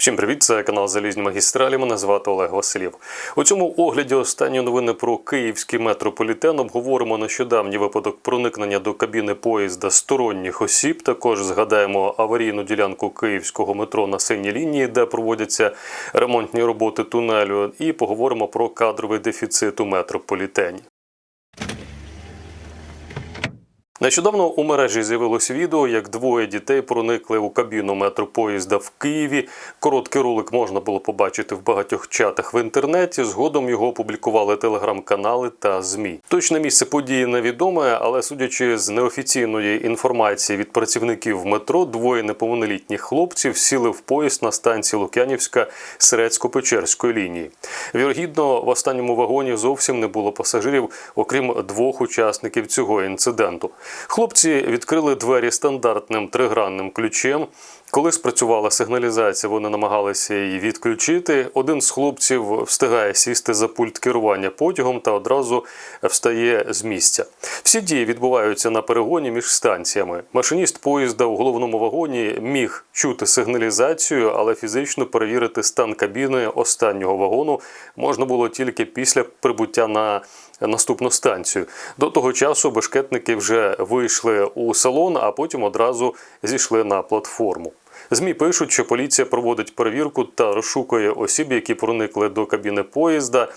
Всім привіт, це канал Залізні магістралі. Мене звати Олег Василів. У цьому огляді останні новини про київський метрополітен обговоримо нещодавній випадок проникнення до кабіни поїзда сторонніх осіб. Також згадаємо аварійну ділянку київського метро на синій лінії, де проводяться ремонтні роботи тунелю. І поговоримо про кадровий дефіцит у метрополітені. Нещодавно у мережі з'явилось відео, як двоє дітей проникли у кабіну метропоїзда в Києві. Короткий ролик можна було побачити в багатьох чатах в інтернеті. Згодом його опублікували телеграм-канали та змі. Точне місце події невідоме, але судячи з неофіційної інформації від працівників метро, двоє неповнолітніх хлопців сіли в поїзд на станції Лук'янівська Серецько-Печерської лінії. Вірогідно, в останньому вагоні зовсім не було пасажирів, окрім двох учасників цього інциденту. Хлопці відкрили двері стандартним тригранним ключем. Коли спрацювала сигналізація, вони намагалися її відключити. Один з хлопців встигає сісти за пульт керування потягом та одразу встає з місця. Всі дії відбуваються на перегоні між станціями. Машиніст поїзда у головному вагоні міг чути сигналізацію, але фізично перевірити стан кабіни останнього вагону можна було тільки після прибуття на наступну станцію. До того часу бешкетники вже вийшли у салон, а потім одразу зійшли на платформу. ЗМІ пишуть, що поліція проводить перевірку та розшукує осіб, які проникли до кабіни поїзда.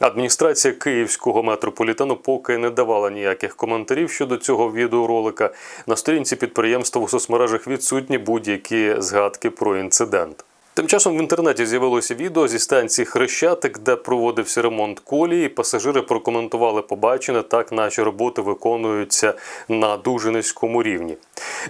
Адміністрація київського метрополітену поки не давала ніяких коментарів щодо цього відеоролика. На сторінці підприємства у соцмережах відсутні будь-які згадки про інцидент. Тим часом в інтернеті з'явилося відео зі станції Хрещатик, де проводився ремонт колії. Пасажири прокоментували побачене, так наші роботи виконуються на дуже низькому рівні.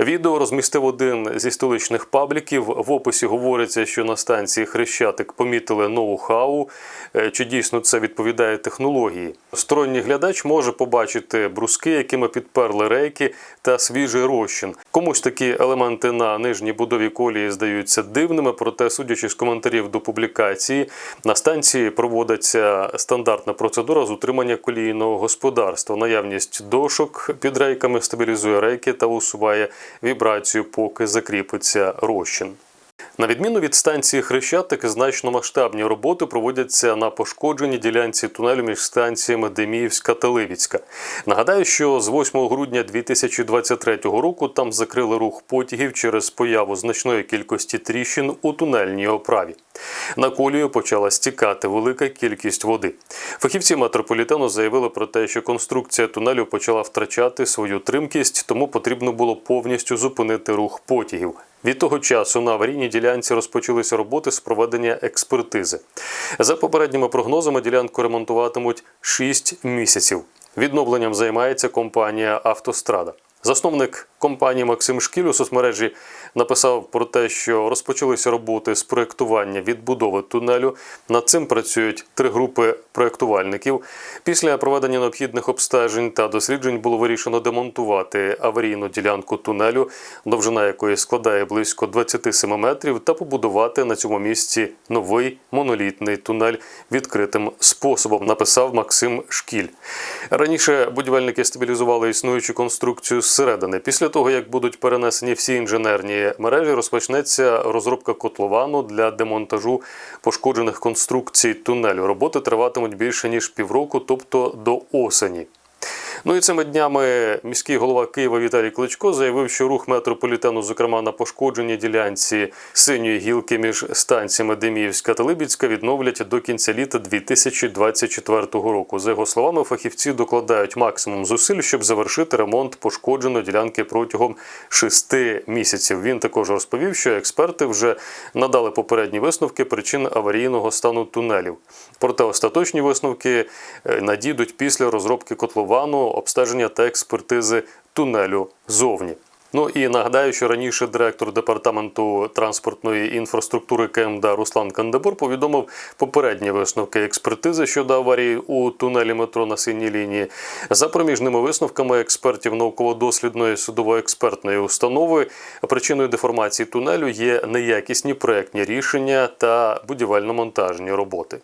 Відео розмістив один зі столичних пабліків. В описі говориться, що на станції Хрещатик помітили ноу-хау. Е, Чи дійсно це відповідає технології? Сторонній глядач може побачити бруски, якими підперли рейки та свіжий розчин. Комусь такі елементи на нижній будові колії здаються дивними, проте, судячи з коментарів до публікації, на станції проводиться стандартна процедура з утримання колійного господарства. Наявність дошок під рейками стабілізує рейки та усуває вібрацію, поки закріпиться розчин. На відміну від станції Хрещатик, значно масштабні роботи проводяться на пошкодженій ділянці тунелю між станціями Деміївська та Ливіцька. Нагадаю, що з 8 грудня 2023 року там закрили рух потягів через появу значної кількості тріщин у тунельній оправі. На колію почала стікати велика кількість води. Фахівці метрополітену заявили про те, що конструкція тунелю почала втрачати свою тримкість, тому потрібно було повністю зупинити рух потягів. Від того часу на аварійній ділянці розпочалися роботи з проведення експертизи. За попередніми прогнозами, ділянку ремонтуватимуть 6 місяців. Відновленням займається компанія Автострада. Засновник компанії Максим Шкіль у соцмережі написав про те, що розпочалися роботи з проєктування відбудови тунелю. Над цим працюють три групи проєктувальників. Після проведення необхідних обстежень та досліджень було вирішено демонтувати аварійну ділянку тунелю, довжина якої складає близько 27 метрів, та побудувати на цьому місці новий монолітний тунель відкритим способом. Написав Максим Шкіль. Раніше будівельники стабілізували існуючу конструкцію зсередини. Після того, як будуть перенесені всі інженерні мережі, розпочнеться розробка котловану для демонтажу пошкоджених конструкцій тунелю. Роботи триватимуть більше ніж півроку, тобто до осені. Ну і цими днями міський голова Києва Віталій Кличко заявив, що рух метрополітену, зокрема на пошкодженій ділянці синьої гілки між станціями Деміївська та Либідська, відновлять до кінця літа 2024 року. За його словами, фахівці докладають максимум зусиль, щоб завершити ремонт пошкодженої ділянки протягом шести місяців. Він також розповів, що експерти вже надали попередні висновки причин аварійного стану тунелів. Проте остаточні висновки е, надійдуть після розробки котловану, обстеження та експертизи тунелю зовні. Ну і нагадаю, що раніше директор департаменту транспортної інфраструктури КМДА Руслан Кандебур повідомив попередні висновки експертизи щодо аварії у тунелі метро на синій лінії. За проміжними висновками експертів науково-дослідної судово-експертної установи причиною деформації тунелю є неякісні проектні рішення та будівельно-монтажні роботи.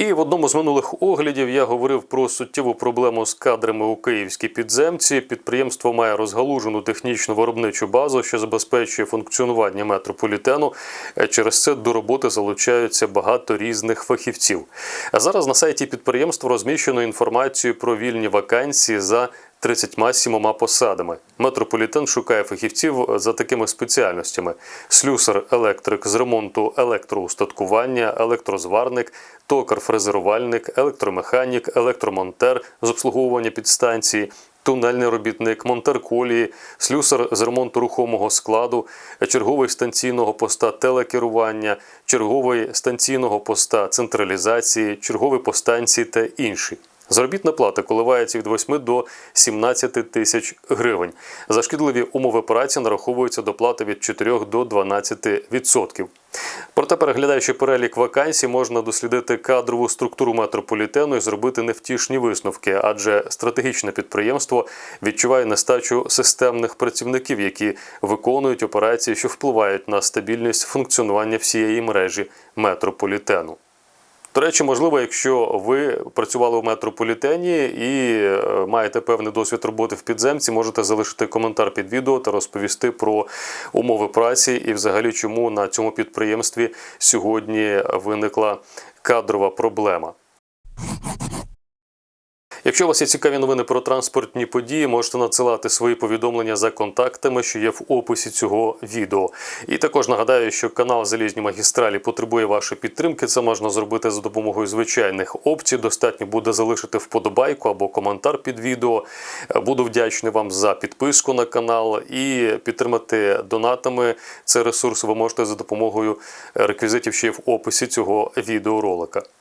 І в одному з минулих оглядів я говорив про суттєву проблему з кадрами у київській підземці. Підприємство має розгалужену технічну виробничу базу, що забезпечує функціонування метрополітену. Е, Через це до роботи залучаються багато різних фахівців. А зараз на сайті підприємства розміщено інформацію про вільні вакансії за 37 посадами. Метрополітен шукає фахівців за такими спеціальностями: слюсар, електрик з ремонту електроустаткування, електрозварник, токар, фрезерувальник, електромеханік, електромонтер з обслуговування підстанції. Тунельний робітник, монтер колії, слюсар з ремонту рухомого складу, черговий станційного поста телекерування, черговий станційного поста централізації, черговий по станції та інші. Заробітна плата коливається від 8 до 17 тисяч гривень. За шкідливі умови праці нараховується доплата від 4 до 12 відсотків. Проте, переглядаючи перелік вакансій, можна дослідити кадрову структуру метрополітену і зробити невтішні висновки, адже стратегічне підприємство відчуває нестачу системних працівників, які виконують операції, що впливають на стабільність функціонування всієї мережі метрополітену. До речі, можливо, якщо ви працювали в метрополітені і е, маєте певний досвід роботи в підземці, можете залишити коментар під відео та розповісти про умови праці і, взагалі, чому на цьому підприємстві сьогодні виникла кадрова проблема. Якщо у вас є цікаві новини про транспортні події, можете надсилати свої повідомлення за контактами, що є в описі цього відео. І також нагадаю, що канал Залізні магістралі потребує вашої підтримки. Це можна зробити за допомогою звичайних опцій. Достатньо буде залишити вподобайку або коментар під відео. Буду вдячний вам за підписку на канал і підтримати донатами. Цей ресурс ви можете за допомогою реквізитів, що є в описі цього відеоролика.